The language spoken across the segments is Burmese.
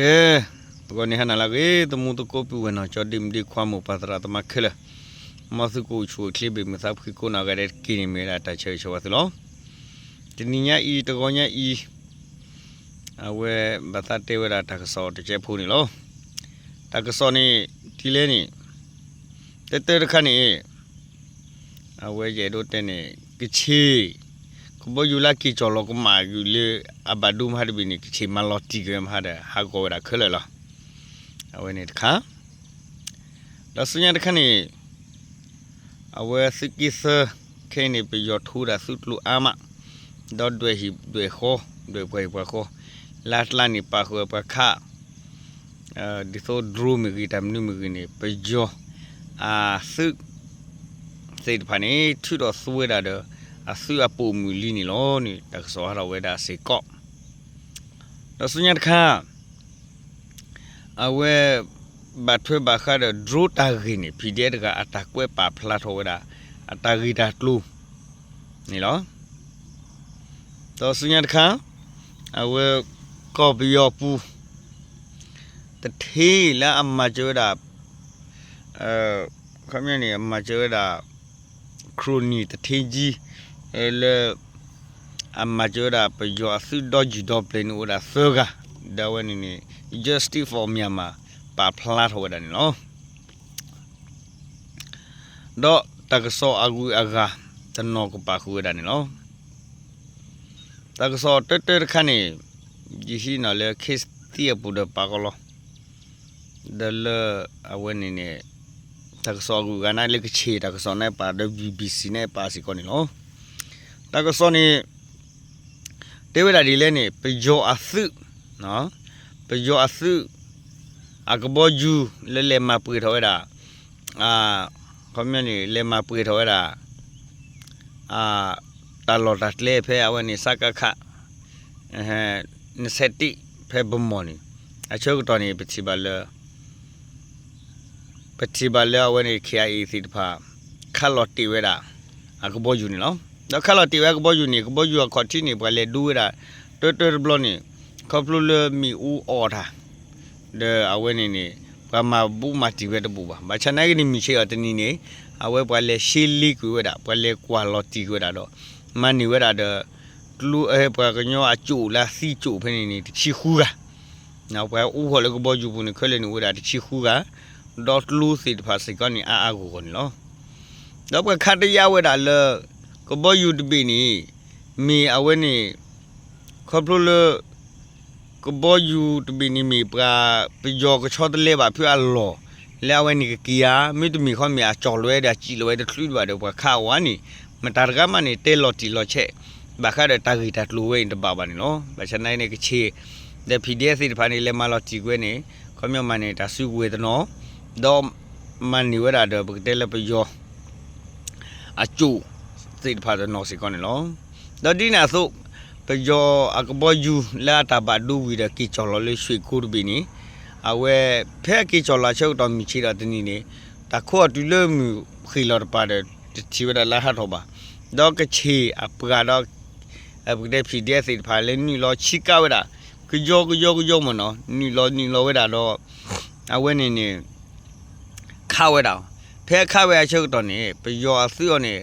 ကဲဘကောနေဟနာလာကေတမှုတကိုပူဝနာချောဒီမဒီခွာမပသရာတမခဲလမသကိုချူခလိဘေမသပ်ခိကိုနာဂရက်ကိနေမေရာတချေချဝသလောဒီနိညာဤတကောညာဤအဝဲဘသတေဝရာတကစောတချေဖူးနေလောတကစောနေဒီလဲနေတဲတဲခဏနေအဝဲရဲ့တို့တဲ့နေကချီ ko bo yula ki cholo ko ma yule abadu ma de bini ki ma lo ti ge ma de ha ko ra khele la awe ne kha la sunya de khani awe sikki sa khe ne pe yo thu ra su tlu ama do dwe hi dwe kho dwe pwe pwe kho la tla ni pa kho pa kha uh, di so dru mi gi tam ni mi gi ne pe yo a su sei de pa ni thu do su we da de အဆူ အပူမူလီနီလောနီတကစောရဝဲဒါစေကော့တော့စညတ်ခါအဝဲဘတ်ထွေးဘခါဒဒရူတာဂီနီပီဒီအကအတကွဲပါဖလာထောဝဲဒါအတဂီဒါတလူနီလောတော့စညတ်ခါအဝဲကော်ပီယောပူတထေးလာအမကျော်ဒါအဲခမင်းနီအမကျော်ဒါခရိုနီတထေးကြီး ele amajora pe yo asu doji do plane ora soga da wani ni justice for myanmar pa plat ho da ni no do takso agu aga tano ko pa khu da ni no takso tete khani ji hi na le khis ti pu da pa ko lo da le awani ni takso agu ga na le che takso na pa da bbc နဲ့ပါစီ ko ni no တကစောနေတေဝဒဒီလဲနေပယောအသုနော်ပယောအသုအကဘောဂျူလဲလဲမပွေထောရတာအာခမနေလဲမပွေထောရ တာအာတလော်တတ်လဲဖဲအဝနေစကခအဲနစတိဖဲဘမောနီအချုပ်တော်နေပတိပါလပတိပါလအဝနေခ ्याई စီတဖာခလော်တီဝဲတာအကဘောဂျူနီနော်တော့ခလာတီဝဲကဘောယူနေကဘောယူခေါ်တီနေပဲလေဒူရတော်တော်ဘလနေခပလူလမီဦးအော်တာဒေအဝဲနေနေပမာဘူးမတီဝဲတပူပါမချနိုင်ကနေမီချေအတနီနေအဝဲပဲလေရှီလီကူဝဲတာပဲလေကွာလော်တီဝဲတာတော့မန်နီဝဲတာတော့လူအဲပဲကညောအကျူလာစီကျူဖနေနေချီခူကနောက်ပဲဦးခေါ်လေကဘောယူဘူးနေခလဲနေဝဲတာချီခူကဒေါတ်လူစီတဖာစိကနေအာအာကိုကောနော်တော့ပဲခတ်တရဝဲတာလေ ကဘောယူတပိနီမီအဝဲနေခေါပလိုလကဘောယူတပိနီမီပရာပကြောကချောတလေပါဖျာလောလဲဝဲနေကီယာမိတမီခေါမီအချော်လွဲတာကြည်လွဲတဲ့ထွှွပါတယ်ဘခါဝါနီမတာရကမနေတဲလော်တီလော်ချက်ဘာခါတဲ့တာဂီတလူဝဲတပါပါနေနော်ဘာချနိုင်နေကချေတဲ့ PDF ဒီဖာနေလဲမလော်တီကွဲနေခေါမြမနေတာစုဝဲတနော်တော့မန်နီဝဲတာတော့ဘကတဲလပယောအကျူ စိတ်ဖာတဲ့နော်စီကောနေလောဒဒီနာဆုပယောအကဘောယူလာတာဘဒူဝီရကီချော်လလေးရွှေကူဘီနီအဝဲဖဲကီချော်လာချုပ်တော်မီချီတာတနီနေတခေါ်တူလမူခီလော်ပါတဲ့ချီဝဒလာဟတ်ဟောပါတော့ကချီအပကတော့အပတဲ့ဖီတဲ့စိတ်ဖာလဲနီလောချီကဝဒကကြောကကြောကကြောမနော်နီလောနီလောဝဒတော့အဝဲနေနေခါဝဲတော့ဖဲခါဝဲချုပ်တော်နေပယောအစွောနေ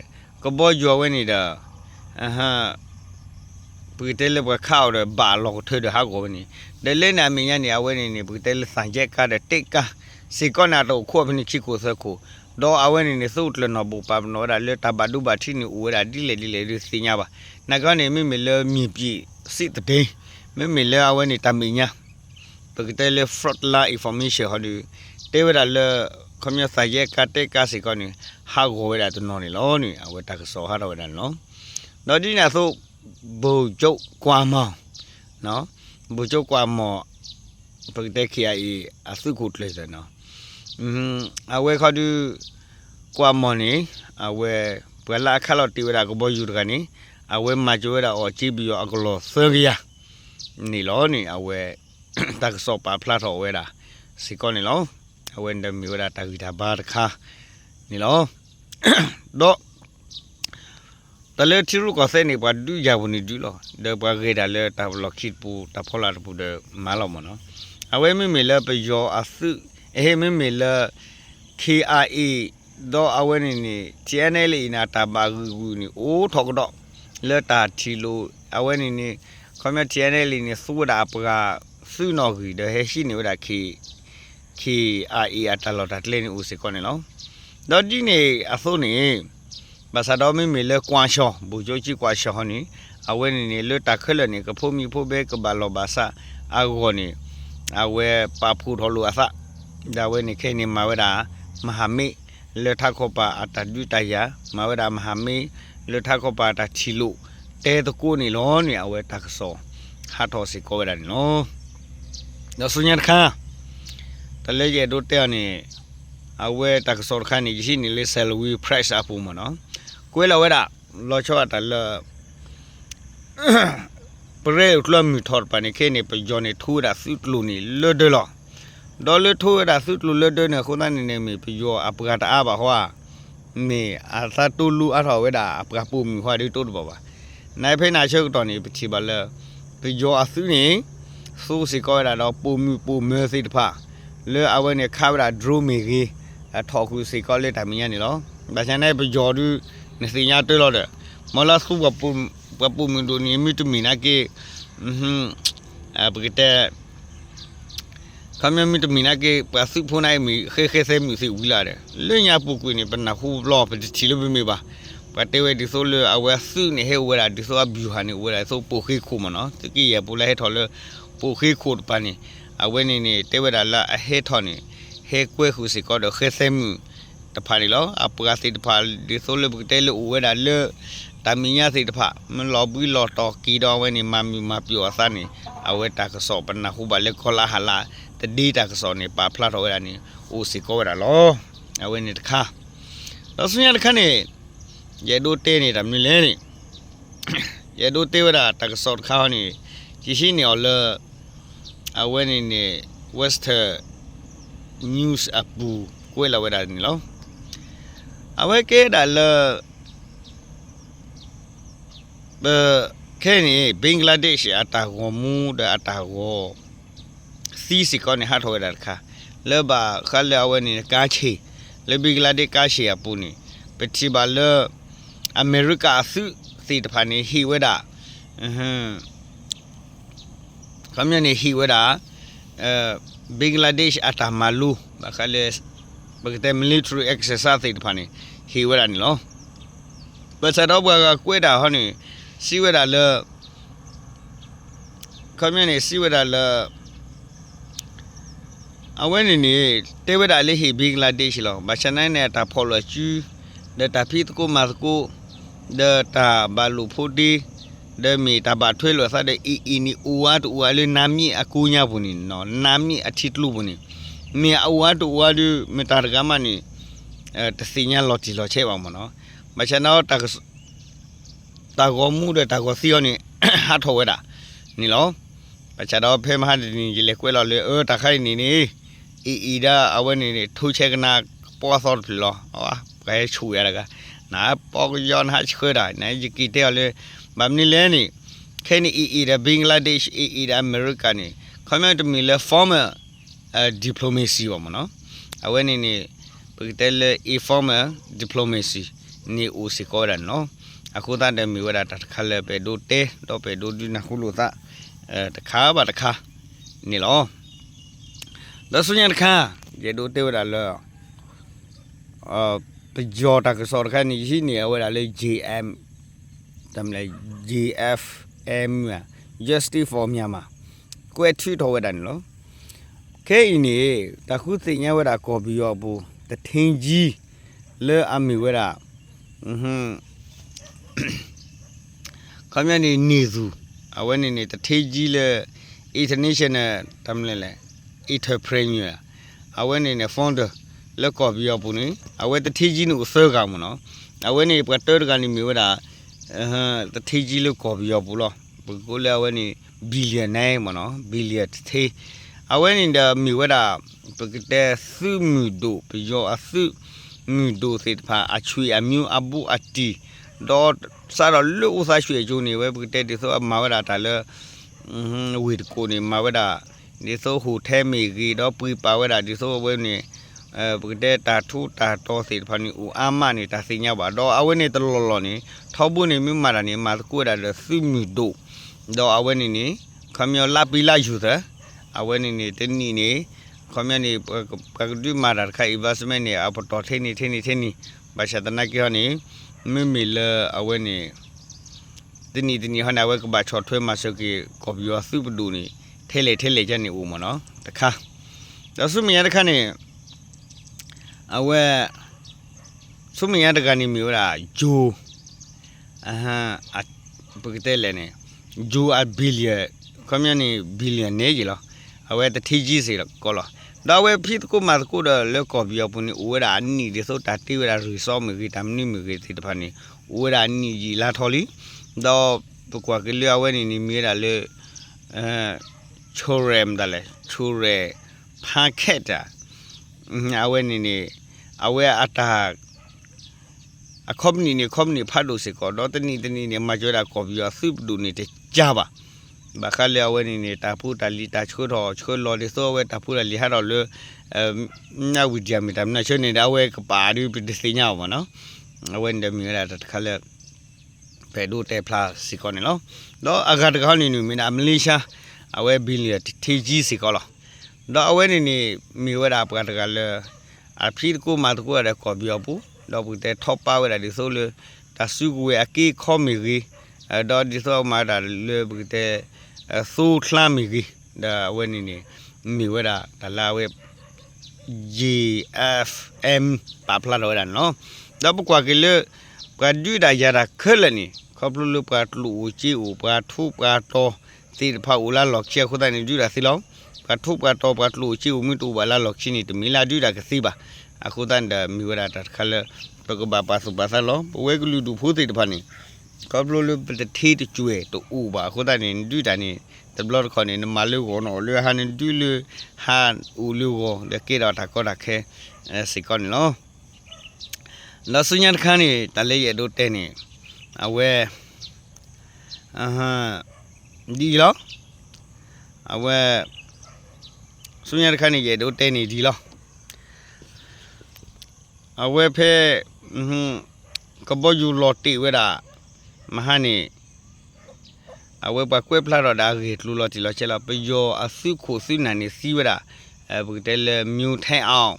ကဘောကျော်ဝဲနေတာအဟပူတဲလဘခောက်ရဘာလောထွေးဟာကိုဝနေဒလဲနာမင်းညနေအဝဲနေနေပူတဲလစံချက်ကတဲ့တိတ်ကစီကောနာတော့ခွဘနိချိကိုစခုတော့အဝဲနေနေစုတ်လနော်ဘူပပနောဒါလေတဘဒုဘတိနီဦးရာဒီလေဒီလေဒီစညာပါနကနေမိမလဲမြပြစစ်တဲ့မိမလဲအဝဲနေတမင်းညာပကတဲလေ fraud la information ဟောဒီတေဝရလေ ခမစာရဲ့ကတဲ့ကစီကောနေဟာကိုဝဲတာတနော်နေလောနေအဝဲတကစောဟာတော့ဝဲတာနော်တော့ဒီနာဆိုဘူကျုပ်ကွာမောင်နော်ဘူကျုပ်ကွာမောပကတဲ့ခရီးအစုကိုတလေစနော်อืมအဝဲခါတူကွာမောနေအဝဲဘလာခါလော်တီဝဲတာကိုဘောယူတကနေအဝဲမကြွဲတာအော်ကြည့်ပြီးတော့အကလောဆောဂီယာနေလောနေအဝဲတကစောပါဖလာတော့ဝဲတာစီကောနေလော အဝဲတမီဝဲတာတဂီတာဘာတခါနေလောတော့တလေတီရုကစနေပါဒူရဘူးနေဒူလောဒေပါဂေဒါလေတာဘလခိပူတာဖောလာပူဒမာလောမနော်အဝဲမေမေလပယောအစုအေမေမေလ KRA တော့အဝဲနေနေ channel လေးနာတာပါဂူဂူနီအိုးထောက်တော့လက်တာထီလို့အဝဲနေနေခမ channel လေးနေစူဒါပကစုနော်ကြီးတဲ့ဟဲရှိနေဝတာ K KRA အတလော်တာတလဲနေဦးစကောနေလောတော့ဒီနေအစိုးနေဘာသာတော်မေမေလကွာရှောဘူဂျိုချီကွာရှောဟနီအဝဲနေနေလွတ်တာခက်လနေကဖို့မီဖို့ဘဲကဘာလောဘာစာအဂောနေအဝဲပါဖူထော်လူအစဒါဝဲနေခဲနေမှာဝဲတာမဟာမိလေထခောပါအတဒုတယမဝဲတာမဟာမိလေထခောပါတချီလူတဲတကိုနေလောနေအဝဲတကဆောဟာတော်စီကိုဝဲတာနော်နော်ဆုညာခါ တလဲရဒိုတဲနေအဝဲတကဆောခါနေရှိနေလေဆယ်ဝီ price အပူမနော်ကွဲလာဝဲတာလောချောတာလဲပရဲကလမီထော်ပနိခေနေပဂျောနေထူရာစုတလူနေလဒလောဒေါ်လထူရာစုတလူလဒနေခုနနေနေမီပဂျောအပကတာအဘဟွာမေအသာတူလူအထောဝဲတာအပကပူမီဟွာဒီတိုးတော့ပါနိုင်ဖိနာချုပ်တော်နေပချီပါလဲပဂျောအစုနေစူစီကောရတော့ပူမီပူမဲစိတဖ လဲအဝဲနေခါဗရာဒရူမီကြီးအထောက်ခုစီကောလက်တမီရနေလောဘာချန်နေပဂျောဒူနေစညာတွေ့လို့တယ်မလာစုပပူ papu mindo ni mitu minake mhm abgete kamya mitu minake pasu phona mi khe khe se mi se wila de le nya pu ku ni pana hu lo pa ti lo mi ba pa te we di so le awa su ni he we la di so a bu ha ni we la so pu khe khu ma no ti ki ye pu la he tho le pu khe khu pa ni awe ni ni te we la la a he tho ni he kwe hu si ko do khe se mi တဖာလေလောအပကစီတဖာဒီဆိုလေဘကတဲလေဝဲတာလေတမီညာစိတဖာမလောဘူးလောတော်ကီတော်ဝဲနေမမီမပြောအစနေအဝဲတာကစောပနာခုပါလေခေါ်လာဟာလာတဒီတာကစောနေပါဖလာတော်ဝဲတာနေအိုစီကောဝဲတာလောအဝဲနေတခါတော့စညာတခါနေရေဒိုတဲနေတာမြင်လဲနေရေဒိုတဲဝဲတာတကစောတခါနေကြီးရှိနေော်လေ အဝဲနေနေ west news အပူကွဲလာဝဲတာနေလောအဝဲကဲတာလေဘခဲနေဘင်္ဂလားဒေ့ရှ်အတာဂောမူဒအတာဂောစီစီကောနေဟာထောရခါလေဘာခါလေအဝဲနေကာချေလေဘင်္ဂလားဒေ့ကာရှီအပူနေပတိဘာလေအမေရိကအစုစီတဖာနေဟီဝဲတာအဟမ် ကမြနေဟီဝဲတာအဲဘင်္ဂလားဒေ့ရှ်အတာမာလူဘာခါလေ bagate military exercise te phani hi wera ni lo pa sa do bwa ga kwe da ho ni si wera le khamye ni si wera le awe ni ni te wera le hi bangladesh lo ba chanai ne ta pholo chu de ta phi ko ma ko de ta ba lu phodi de mi ta ba thwe lo sa de i i ni uwa tu uwa le nami akunya buni no nami athitlu buni မြေအဝတ်တူဝါဒမတာရကမနီအဲတစီညာလော်တီလော်ချဲပါမနော်မချနောတကတာဂောမှုတဲ့တာဂောစီယောနီဟာထောဝဲတာနီလောပချတော့ဖဲမဟာဒီနီလေကွဲလော်လေအဲတခိုင်နီနီအီအီဒါအဝဲနီနီထူချက်ကနာပေါ်သောပြီလောဟောကဲချူရကနာပေါ်ယောန်ဟာချခွတာနိုင်ကြီတဲလေ မမနီလဲနီခဲနီအီအီဒါဘင်္ဂလားဒေ့ရှ်အီအီဒါအမေရိကန်နီခမန့်တမီလေ former အဲ diplomacy ပါမနော်အဝဲနေနေပကတဲလေ informal diplomacy နေဦးစကောရနော်အခုတတဲ့မီဝရတာတခါလေပဲဒိုတဲတော့ပဲဒိုဒီနခုလို့သာအဲတခါပါတခါနေလောဒါဆိုရင်တခါရေဒိုတဲဝရလောအာပကြောတာကစောတခါနေရှိနေဝရလေ JM တမ်လေ GFM Justice for Myanmar ကွဲထွီထောဝရတယ်နော်ခဲအင်းနေတခုသိညာဝရကော်ပီရောဘူးတထင်းကြီးလဲအမီဝရအဟွန်းခမနေနေစုအဝဲနေနေတထေးကြီးလဲ international တမ်လဲလဲ entrepreneur အဝဲနေနေ founder လဲကော်ပီရောဘူးနေအဝဲတထေးကြီးနုဆဲကမနော်အဝဲနေပတ်တော်ကနေမီဝရ အဟမ်းတထေးကြီးလို့ကော်ပီရောဘူးလို့ဘကိုလဲအဝဲနေဘီလီယံနိုင်မနော်ဘီလီယံတထေးအဝဲနေတဲ့မြဝဒပကတဲ့စုမြဒိုပယောအစုမြဒိုစေတဖာအချွေအမျိုးအဘူအတီဒေါ်စားတော့လူဥစားရွှေကျိုးနေဝဲပကတဲ့ဒီဆိုမဝဒတာလဲဝေကိုနေမဝဒဒီဆိုဟူထဲမီကြီးတော့ပွေပါဝဲတာဒီဆိုဝဲနေ အဲပကတဲ့တာထူတာတော့စီဖာနီဦးအာမနေတာစညာပါတော့အဝဲနေတလောလောနေထောက်ဖို့နေမြမာတာနေမှာကိုရတဲ့စုမီတို့တော့အဝဲနေနေခမျောလာပီလာယူတဲ့အဝဲနေနေတနီနေခမနေပကဒူမာရခိုင်ဗတ်စမနေအပတော်ထေနေထေနေထေနေဘာရှတနာကျောနေမမီလအဝဲနေတနီတနီဟနာဝဲကဘာချောထွဲမဆကီကော်ပီယောစုပဒူနေထဲလေထဲလေကြနေဦးမနော်တခါဒါစုမရတခါနေ အဝဲစုမရတကနေမျိုးလာဂျိုအဟမ်းအပကတဲ့လေနေဂျိုအဘီလီယခမနေဘီလီယံနေကြီးလားအဝဲတတိကြီးစီကောလာဒါဝဲဖြစ်ကိုမတ်ကိုဒလေကောပြပနီဝဲရာနီဒီဆိုတာတိဝဲရာရီဆောမီဂီတမ်နီမီဂီတိတဖာနီဝဲရာနီကြီးလာထော်လီတော့ပကွာကလေးအဝဲနီနီမီရာလေအဲချိုရမ်ဒါလေချိုရဲဖာခက်တာအဝဲနီနီ အဝဲအတာအခေါမနီနီခေါမနီဖတ်လို့စီကောတော့တနီတနီနေမကြွတာကောပြဆုပဒူနေတကြပါ ba khale awe ni ni ta phu ta li ta chho ro chho lo le so we ta phu la li ha ro le nya wi dia mi ta na chho ni da we ka pa ri pi de se nya ba no awe ni de mi la ta khale pe do te pla si ko ni lo do aga ta kha ni ni mi na malaysia awe billion ti ji si ko lo do awe ni ni mi we da pa ta ka le a phi ko ma ko ra ko bi pu do bu te thop pa we da di so le ta su ku we a ki kho mi ri အဲတော့ဒီဆိုမှာဒါလေဘကတဲ့ဆူခလာမီ ကြီးဒါဝဲနေနေမီဝဲတာဒါလာဝဲ GFM ပါပလာတော့ဒါနော်တော့ဘကွာကလေပကဒူဒါရတာခလနီခေါပလူလူပကလူချီဥပကထူပကတော့တိဖာဦးလာလောက်ချေခုတိုင်းဒူဒါစီလောပ ကထူပကတော့ပကလူချီဥမီတူဘာလာလောက်ချီနီတမီလာဒူဒါကစီပါအခုတန်ဒါမီဝဲတာခလပကဘာပါစုပါဆလောဝဲကလူဒူဖိုးတိတဖာနီကဘလလပတထေးတကျွဲတူဥပါခုတနေဒူတနေတဘလခနေမလူကောနော်လေဟန်ဒူလေဟန်ဦးလူကောလေကေတော့တာကောတာခဲအဲစီကောနော်လဆုညတ်ခန်းနေတလေးရတို့တဲနေအဝဲအဟမ်းဒီလောအဝဲ ဆုညတ်ခန်းနေရတို့တဲနေဒီလောအဝဲဖဲဟွန်းကဘောယူလော်တီဝဲတာ mahani awe pa kwe pla ro da ge tlu lo ti lo che lo pe yo asu kho su na ni si wa da e bu te le myu thai aung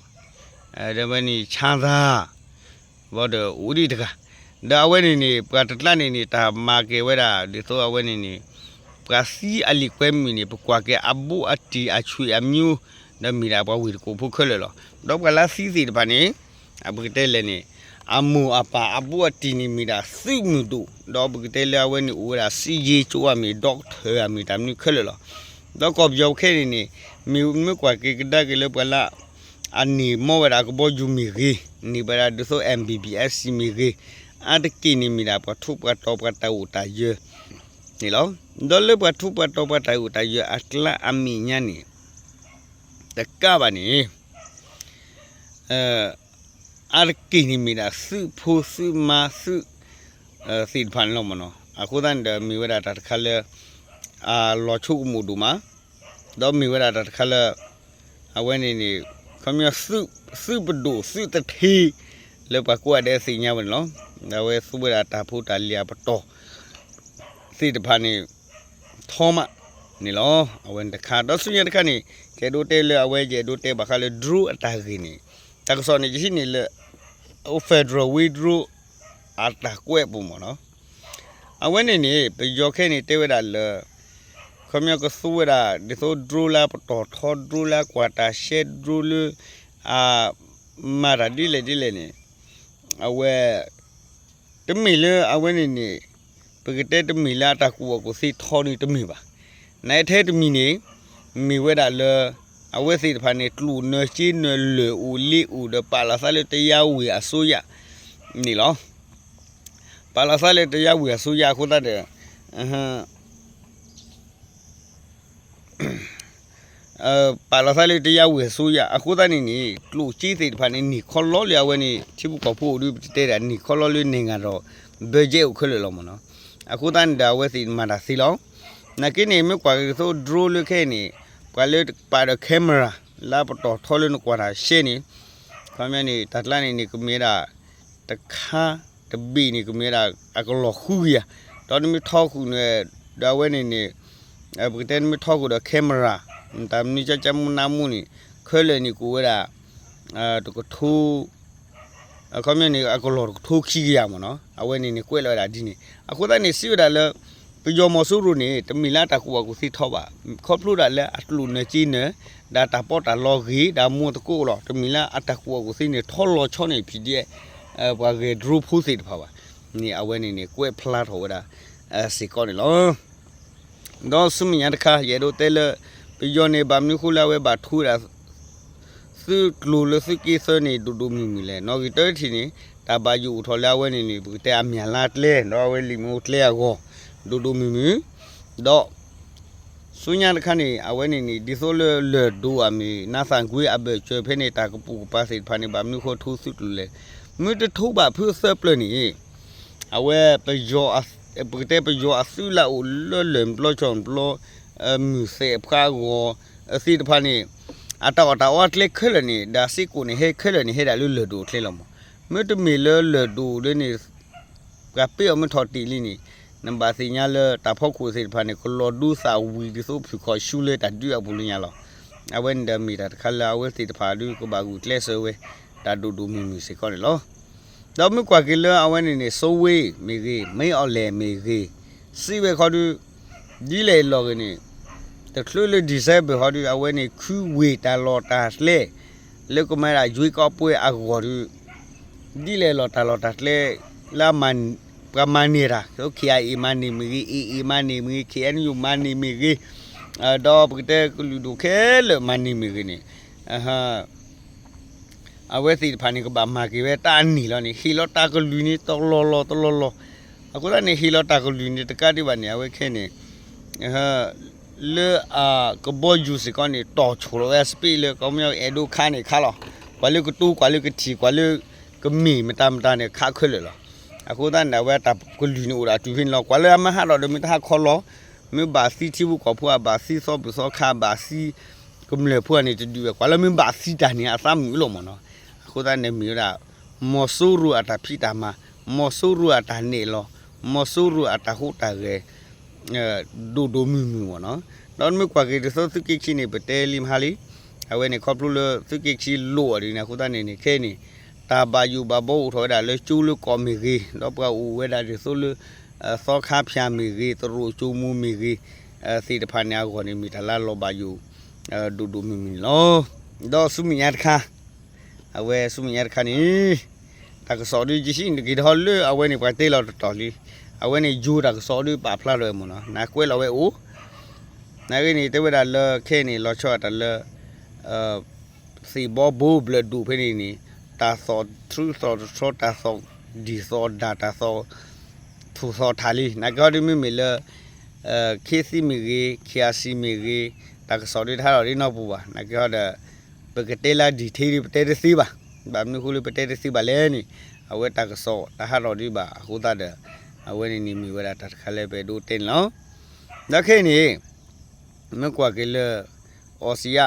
e de ba ni chan da bo de u di de ga da awe ni ni pa ta tla ni ni ta ma ke wa da de so awe ni ni pa si ali kwe mi ni pa kwa ke abu ati a chui a myu da mi da ba wi ko phu khwe le lo do pa la si si de ba ni abu te le ni အမူအပါအဘူအတီနီမီတာစိမှုတို့တော့ဘကတဲလဝဲနီဦးရာစီဂျီချိုအမီဒေါက်တာအမီတမ်နီခလလောတော့ကောပြောခဲနေနေမီမကွာကေကဒါကလေးပလာအနီမောဝရာကဘောဂျူမီရီနီဘရာဒဆို MBBS စီမီရီအတကီနီမီတာပထုပတော့ပ တူတာယနီလောဒေါ်လပထုပတော့ပတူတာယအတလာအမီညာနီတကပါနီအဲ arkini mira su phu su ma su si phan lo mo no aku dan de mi wera ta khale a lo chu mu du ma do mi wera ta khale a wen ni ni khomya su su bdu su ta thi le pa ku de si nya wen lo da we su wera ta phu ta lia pa to si de phan ni thoma ni lo a wen ta kha do su nya ta kha ni ke do te le a we je do te ba kha le dru ata gi ni ta so ni ji ni le o federal withdraw အတာကွဲ့ပုံမနော်အဝဲနေနေပယောခဲနေတဲဝဒါလခမယကဆူဝဒါဒီဆိုဒရူလာပတော်ထောဒရူလာကွာတာရှက်ဒရူလအာမာရာဒီလေဒီလေနေအဝဲတမီလအဝဲနေနေ ပကတဲ့တမီလာတကူကိုစီထောနေတမီပါနိုင်ထဲတမီနေမီဝဲဒါလအဝဲစီတဖာနေတလူနချီနလေဦးလီဦးဒပါလာဆာလေတရားဝေအစိုးရနီလောပါလာဆာလေတရားဝေအစိုးရခုတတ်တယ်အဟမ်အဲပါလာဆာလေတရားဝေအစိုးရအခုတတ်နေနီတလူကြီးစီတဖာနေနီခေါ်လောလျာဝဲနေချိဘူးကဖို့လူတဲ့တယ်နီခေါ်လောလူနေကတော့ဘေဂျေကိုခလလောမနော် အခုတန်ဒါဝဲစီမာတာစီလောနကိနေမြကွာဆိုဒရိုလူခဲနေကွာလေပါတဲ့ကင်မရာလာပတော်ထော်လို့ကွာတာရှင်းနေခမနေတတ်လာနေနေကမေရာတခါတဘီနေကမေရာအကလောခူရတော်နေမထောက်ခုနေဒါဝဲနေနေအဘကတဲ့မထောက်ခုတော့ကင်မရာတမ်နီချချမနာမူနေခွဲလေနေကိုဝဲတာအဲတကထူအ ခမနေအကလောထိုးခီရမနော်အဝဲနေနေကွဲလာတာဒီနေအခုတည်းနေစီရတာလဲပကြောမဆူရူနေတမီလာတကူကူစီထောပါခေါပလူဒါလဲအတလူနေကြီးနေဒါတာပေါ်တာလော်ဂီဒါမူတကူလောတမီလာအတကူကူစီနေထောလောချောနေဖြစ်တဲ့အဲဘာဂေဒရူဖူစီတဖာပါนี่အဝဲနေနေကွဲဖလာထောဒါအဲစီကောနေလောတော့စမညာတခါရေတော့တဲလပကြောနေဘာမျိုးခုလာဝဲဘာထူတာ စုလူလစကီစနေဒူဒူမီမီလဲနော်ဂီတဲထီနေတာဘာယူထော်လာဝဲနေနေဘူးတဲအမြန်လာတလဲနော်ဝဲလီမိုတလဲကောဒူဒူမီမီတော့ဆုညာတခါနေအဝဲနေနေဒီဆိုလေလေဒူအမီနာဆန်ကွေးအဘချွေဖဲနေတာကပူပါစိဖာနေဘာမျိုးခိုထူးစုတူလေမြတ်ထိုးပါဖူဆပ်လနေအဝဲပယောအပတဲ့ပယောအဆူလာဦးလလမ်ဘလချွန်ဘလအမူစေဖာကိုအစီတဖာနေ အတောအတောတ်လက်ခလနေဒါစီကိုနေဟဲခလနေဟဲဒါလူလဒူထဲလမမြတ်မီလလဒူလေနေကပေအမထော်တီလီနေနံပါတ်စီညာလတာဖောက်ခုစေဖာနေကလောဒူစာဝီဒီဆိုဖခေါ်ရှူလေတာဒူအဘူးလညာလောအဝဲန်ဒမီတာခလာဝဲစီတဖာဒူကဘာကူကလက်ဆဝဲတာဒူဒူမီမီစေကောနေလောတော့မြကွာကလအဝဲနေနေဆိုဝေးမေကြီးမေအော်လေမေကြီးစီဝဲခေါ်ဒူဒီလေလောကနေ တခလူလေဒီဇဲဘခေါ်ဒူအဝဲနေခူဝေတာလောတာလေလေကမရာဂျွေကောပွဲအကောဒူဒီလေလောတာလောတာလေလာမန် pramanira so kia imani migi i imani migi kia ni mani migi do pute kuludu khele mani migi ni aha awe si phani ko ba ma ki be ta ni lo ni hi lo ta ko lu ni to lo lo to lo lo aku la ni hi lo ta ko lu ni ta ka ti ba ni awe khe ni aha le a ko bo ju si ko ni to chu lo sp le ko myo e do kha ni kha lo kwa le ko tu kwa le ko ti kwa le ko mi ma ta ma ta ni kha khwe le lo အခုတန်းနဝဲတာကလူနိုရာတူဖင်လောကွာလဲမဟာတော့မတာခေါ်လောမဘာစီတီဘူးကောဖွာဘာစီစောပစောခါဘာစီကုမလေဖွာနေတူကွာလဲမဘာစီတန်နေအသမှုလို့မနော်အခုတန်းနေမီရာမော်ဆူရူအတာဖိတာမှာမော်ဆူရူအတာနေလောမော်ဆူရူအတာဟုတ်တာကဲအဲ ဒိုဒိုမီမီဝနော်တော့မကွာကေစောစကိချင်းနေပတဲလီမဟာလီအဝဲနေခေါပလူလစကိချီလို့အရင်ခုတန်းနေနေခဲနေ ta ba yu ba bo tho da le chu lu ko mi gi lo pa u we da de so lu so kha phya mi gi to ru chu mu mi gi si de pha nya ko ni mi da la lo ba yu du du mi mi lo do su mi ya kha a we su mi ya kha ni ta ko so di ji shi ni gi do lu a we ni pa te lo to li a we ni ju da ko so di pa phla lo mo no na kwe lo we u na gi ni te we da le khe ni lo cho da le si bo bo ble du phe ni ni တာစောထရူစောစောတာစောဒီစောဒတာစောထူစောထာလီနဂေါဒီမီမီလအဲခေစီမီရီခီယာစီမီရီတာကစောဒီထားတော့ဒီနောက်ပူပါနဂေါဒဘကတေလာဒီသေးပတေတစီပါဘာမနခုလပတေတစီပါလဲနီအဝဲတာကစောတာဟာတော့ဒီပါအခုတတ် အဝဲနေနီမီဝဲတာတခါလဲပဲဒိုတင်လောနခေနီမကွာကလေအော်စီယာ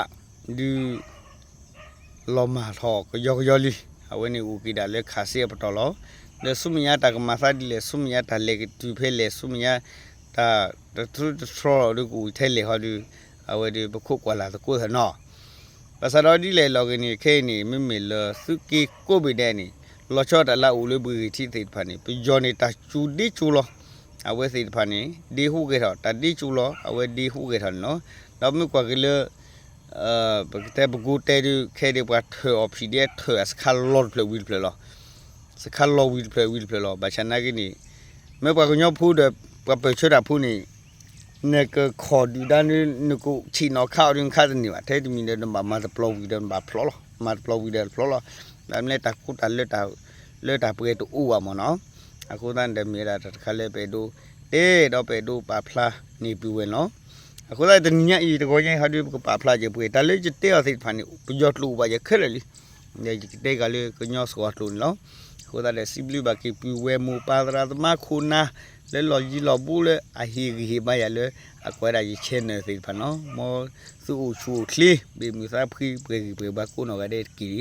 ဒီလောမာထောကယောယောလီအဝနေဦးကီဒါလက်ခါစီပတော်လောလေဆုမယတာကမသဒီလေဆုမယတာလေတူဖဲလေဆုမယတာတထရထရဒကူထဲလေဟောဒီအဝဒီပခုကွာလာတကိုဟနော်ပစတော်ဒီလေလောကနီခဲနီမမေလစုကီကိုဘီဒဲနီ လောချောတလာဦးလေးဘူးတီသိဖာနေပဂျော်နေတာချူဒီချူလောအဝဲသိဖာနေဒီဟုကေထောတတိချူလောအဝဲဒီဟုကေထောနော်နောက်မြကွာကလေအဘကတဲ့ဘဂူတဲဒီခဲဒီပတ်ထောအဖြစ်ဒီထောစခါလော့ဖလဝီလ်ဖလောစခါလော့ဝီလ်ဖလဝီလ်ဖလောဘာချနာကိနီမေပွားကညောဖူးတဲ့ပပချတာဖူးနေနေကခေါ်ဒီဒန်နကုချီနော်ခါရင်ခါတဲ့နေပါတဲ့ဒီမီနေတော့မတ်ပလော့ဝီဒန်ဘာဖလော့မတ်ပလော့ဝီဒန်ဖလော့ ဒါမလဲတခုတလွတ်တာလွတ်တာပွဲတူဥပါမနော်အခုတန်တမီရာတခါလဲပေတူတေတော့ပေတူပါဖလာနေပြီဝင်နော်အခုလိုက်တညဤတကောချင်းဟာဒီပါဖလာကြပွေတလဲကျတေအစိတ်ဖန်နေပျော့လူပါရခဲလေလီညတေကလေးကညော့စွာလူနော်ခုတလဲစီဘလီဘာကီပူဝဲမူပါဒရာသမာခုနာလဲလော်ကြီးလော်ဘူးလဲအဟီဟီမရလဲအကွဲရာကြီးချင်းနေစိဖနော်မောစုအူချူကလီဘေမူစာဖီပြေပြေဘကုနောကတဲ့ကီ